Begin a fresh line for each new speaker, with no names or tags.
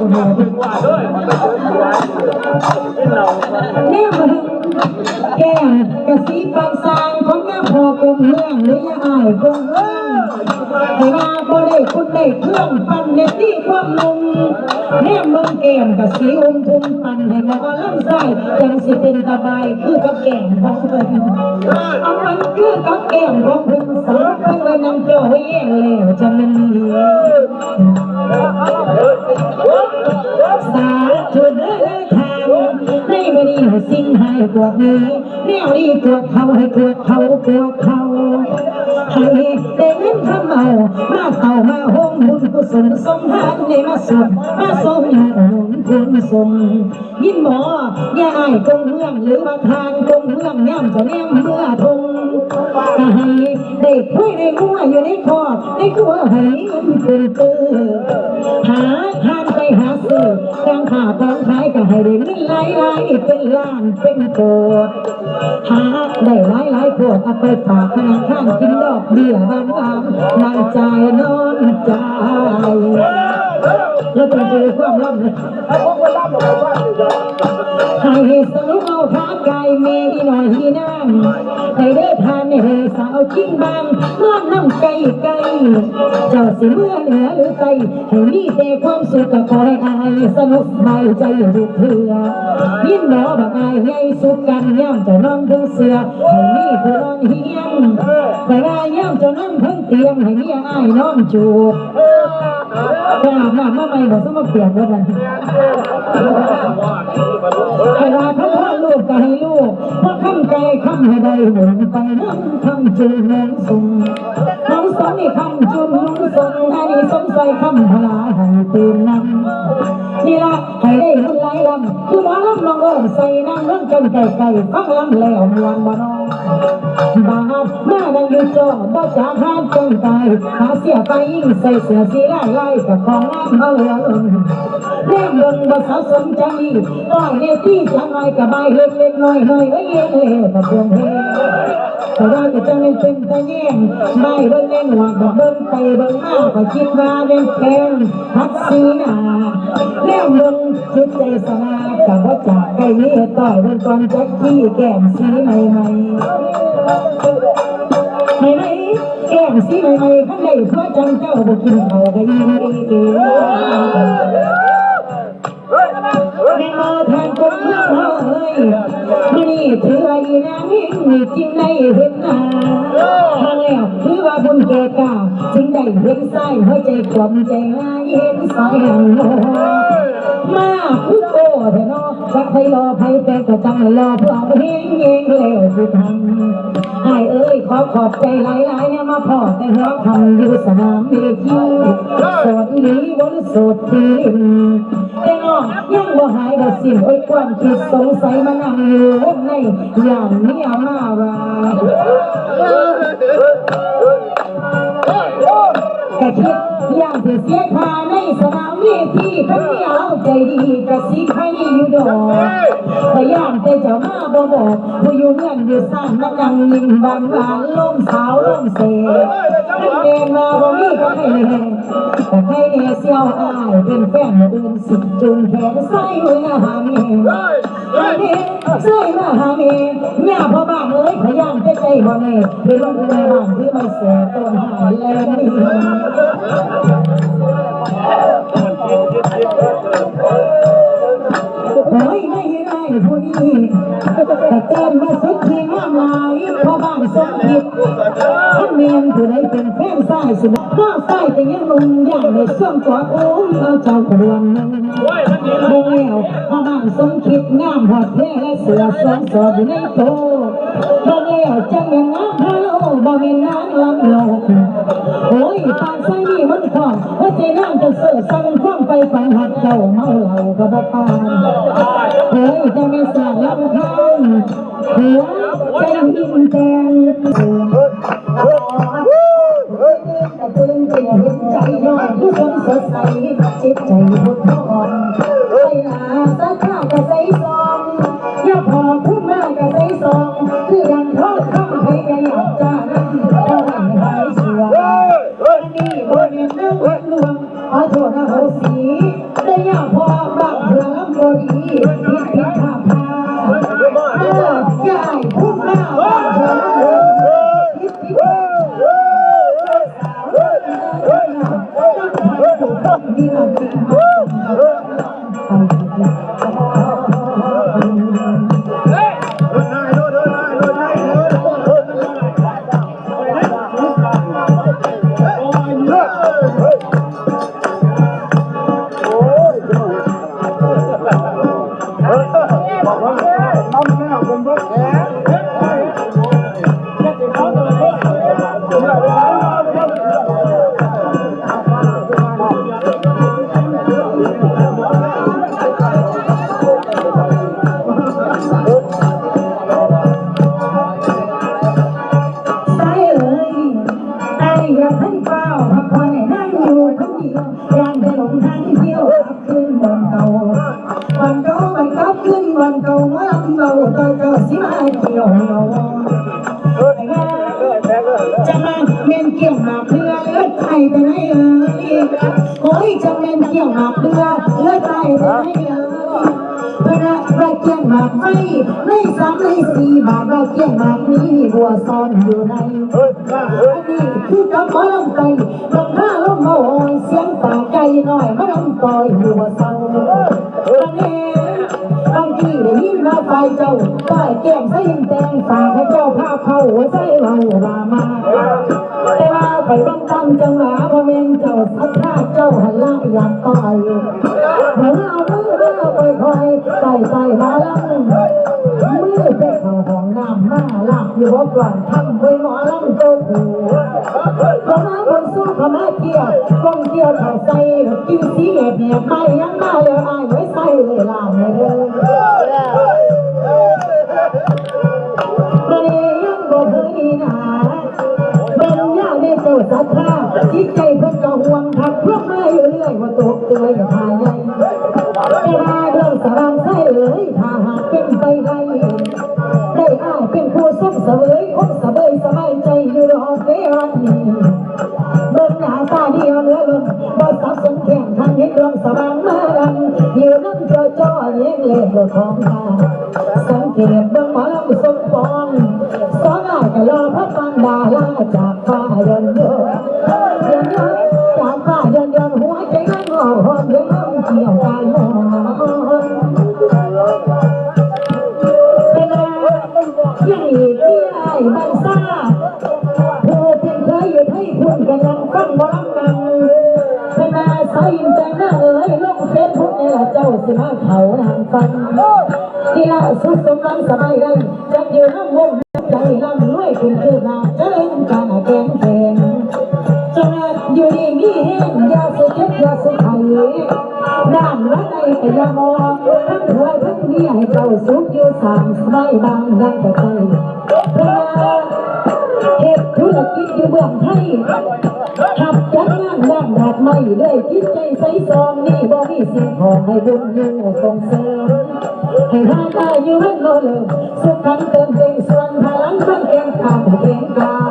บ่แม่
ว่าด้วยมันไปเจอตัวที่เรา
แน่ก้มกะสีปางสางของแม่พอกงเรื่องหรือยาอายกงเรื่อง มาบ่ได้คุณได้เครื่องปั่นเน็ตที่ความลุงแน่เมืองแก้มกะสีอมทุ่มปั่นให้หมอลำไส้จังสิเป็นสบายคือกับแก้มของเพิ่นเอามันคือกับแก้มของเพิ่นสาวเพิ่นไว้นำเจ้าไว้เองแล้วจะมันเหลือสาธุเด้อทางในวันนี้สิ่งให้พวกนี้แนวนี้พวกเขาให้พวกเขาพวกเขา ได้เงินทำเอามาเข้ามาห้องบุญกุศลสมทานในมาสุดมาสมองค์คุณสมยินหมอย่าอายกงเมืองหรือมาทางกงเมืองย่ำจะแนมเมื่อทงก็ให้ได้คุยได้งัวอยู่ในคอในครัวให้เงินเป็นเตือหาทานไปหาซื้อกลางขาตอนขายก็ให้ได้เงินหลายหลายเป็นล้านเป็นโกดหาได้หลายหลายโกดเอาไปฝากธนาคารกินดอกเบี้ยบางบางนางใจายนอนใจแล้วจะเจอความร่ำเลย
ถ้าพวกเวลาบอกว่า
ให้สรุปเอาขาไก่เมอีหน่อยทีนั่งให้เด้ทานให้สาวจิ้งบางนอนน้ำไก่ไก่เจ้าสิเมื่อเหนือหรือไก่ให้มีแต่ความสุขก็ขอให้อายสนุกสบใจทุกเถื่อยินหมอบักอายไงสุขกันย่ำจะนอนทั้งเสือให้มีผู้นอนเฮียงแต่ว่า จะนอนทั้งเตียงให้เมียอายนอนจูบก็อาบน้ำมาใหม่บอกสมเปลี่ยนแล้วกันเวลาเขาว่าลูกก็ให้ลูกเพราะคำใจคำให้ได้หมุนไปน้ำคำจูนน้องส่ม นี่คำจูนน้องส่งให้สมใจคำพลาให้ตื่นนั่งนี่ละให้ได้หุ่นไหลลำคือหมอลำลองเอิใส่นั่งเรื่องกันไก่ไก่ฟังลำแล้วมวนบ่นอบาดแม่นั่งอยู่จอบ่จากหามจนตายหาเสียไปยิ่งใส่เสื้อสีไล่ไล่กับของน้ำเขาเหลือล้นแนบ่สาสนใจต้อยเนี่ยที่จังไรกับใบเล็กเล็กน้อยน้อยไว้เย็นเลยกับเพวงเฮแต่ว่าก็จะไม่เป็นตะแย่งใบเบิ่งเล่นหัวกับเบิ่งไปเบิ่งมาก็คิดว่าเป็นแพงพัดสีหนาแนมลงจิตใจสนากับว่าจากใกล้นี้ต่อยเบิ่งก่อนจักขี้แก้มสีใหม่ใหม่ไม่ไหม่แก้มสีใหม่ใหม่ข้างในเพื่อจังเจ้าบ่กินเขาก็ยินดีใมีจริงได้เห็นหน้าทางแล้วถือว่าบุญแก่กาจึงได้เห็นไส้หัวใจกลมใจหายเห็นสายหังมาคือโอ้เถอะเนาะจักไปรอไผแต่ก็จังรอเพื่อเอาเฮงเองแล้วคือทำไอ้เอ้ยขอขอบใจหลายๆเนี่ยมาพอแต่หัวคำอยู่สนามเวทีสวัสดีบนสดทีแองยังบ่หายบ่สิ้นโอ้ยความคิดสงสัยมานั่งอยู่ในอย่างเมียมาว่า แต่คิดอย่างที่เสียค่าในสนามเวทีเพิ่นมีเอาใจดีกระสิใครอยู่ดอกพยายามแต่จ้ามาบ่บอกผู้อยู่เงินอยู่ซ่านมานั่งยิ้มบานหวานลมสาวลมเสนั่นเองมาบ่มีก็ให้แน่แต่ให้แน่เสียวอายเป็นแฟนเดินสิจุงแขนใส่มือหาเมียหาเมีย ใส่มาหาเมียย่าพ่อบ้านเอ้ยพยายามแต่ใจบ่แน่เป็นลูกในบ้านที่ไม่เสียตัวหายแลนี่โอ้ย ไม่ได้ผู้นี้แต่เติมมาสุดที่งามลายพอบ้างสมคิดท่านเมียนผู้ใดเป็นแฟนสายสุดข้าสายแต่ยังลงอย่างในส่วงกอดโอ้มเอาเจ้ากระดวนนึงโมเอวพอบ้างสมคิดงามหอดแพร่และเสือสองสอบอยู่ในโตโมเอวจังยังงาม ฮัลโหลบ่เป็นนางลำโลกโอ้ยปานใส่นี่มันคล่องหัวใจนางจะเสือสั่งคล่องไปฝันหัดเจ้าเมาเหล้าก็บ่ปานเฮ้ยจะม่สั่งลำพังหัวใจหินแดงแต่ตื่นเต้นเห็นใจย้อนผู้คนสดใสจิตใจบุญอ่อนา อยากได้ลงทางเที่ยวกลับคืนวันเก่าวันเก่าวันกลับคืนวันเก่ามาลำเราเจอเจอสิมาเที่ยวเราจะมาเมนเกี่ยวหาเรือเลือดไทยไปไหนเอ่ยโอ้ยจะเมนเกี่ยวหาเรือเลือดไทยไปไหนเอ่ย เพื่อนไรเกี่ยวหมากไม่ไม่สามไม่สี่บาทไราเกี่ยวหมากนี้บัวซ่อนอยู่ในอันนี้คือกับหมอลำไก่ลำหน้าลมโอยเสียงป่าไก่หน่อยมาลำปล่อยอยู่ว่าเศร้าอันนี้บางทีได้ยินมาไฟเจ้าป้ายแก้มใส่ยิงแตงฝากให้เจ้าพาเข้าหัวใจเราลามาแต่ว่าไปบังตั้งจังหวะพอเมนเจ้าสักทธาเจ้าหันละอยากต่อยเหมือนเอามือเด้อ ไปคอยใส่ใส่มาลังมือไปเข้าห้องน้ำมาลากอยู่บ่ก่อนทำไปหมอลำโตกูขมาบนสู้ขมาเกี่ยวกองเกี่ยวเข้าใส่กินสีเหบเหบไม่ยังมาเลยอายไว้ใส่เลยลามเลยเด้อบ่ได้ยังเคยหนาเบิ่งยาได้อัทธาจิตใจเพิ่นก็ห่วงทักเพื่อมาอยู่เรื่อยว่าตกเตือยทาใหญ่แต่ ว่าเรื่องสรางไส้เอ้ยถ้าหากเป็นไปได้ได้อ้ายเป็นผู้สมเสวยอกสบายสบายใจอยู่รอบเวลานี้เบิ่งหน้าตาเดียวเหลือล้นบ่สับสนแข่งทางเห็นดวงสว่างมาดังอยู่น้ำจอจ่อเลี้ยงเล่ห์ของข้าสังเกตเบิ่งหมอลำสมปองสองอ้ายก็รอพระปังดาลาจากฟ้าเดินเดิน บันซ่าผู้เพียงเคยอยู่ให้คุณกำลังฟังหมอลกันเป็นนาสายอินแต่หน้าเอ๋ยลงเฟซบุ๊กนี่ละเจ้าสิมาเขานางฟังที่ล่าสุดสมบังสบายได้จะอยู่น้ำวงใจลำรวยคุณคือนาเจการแกงแกงจะอยู่ดีมีแห้งยาสุเจ็บยาสุไข่ด้านละในแต่ยามองทั้งหัวทั้งเมียให้เจ้าสุขอยู่สามสบายบางดังแต่ใจ จอยู่เมืองไทยขับจัดงานด้านดอกไม้ด้วยจิดใจใส่ซองนี่บ่มีสิ่งของให้บุญยิ่งส่งเสริมให้ทางกายอยู่วันโนเลยสุขันเติมเต็มส่วนพลังเพื่อนเกียงขาดเกียงกา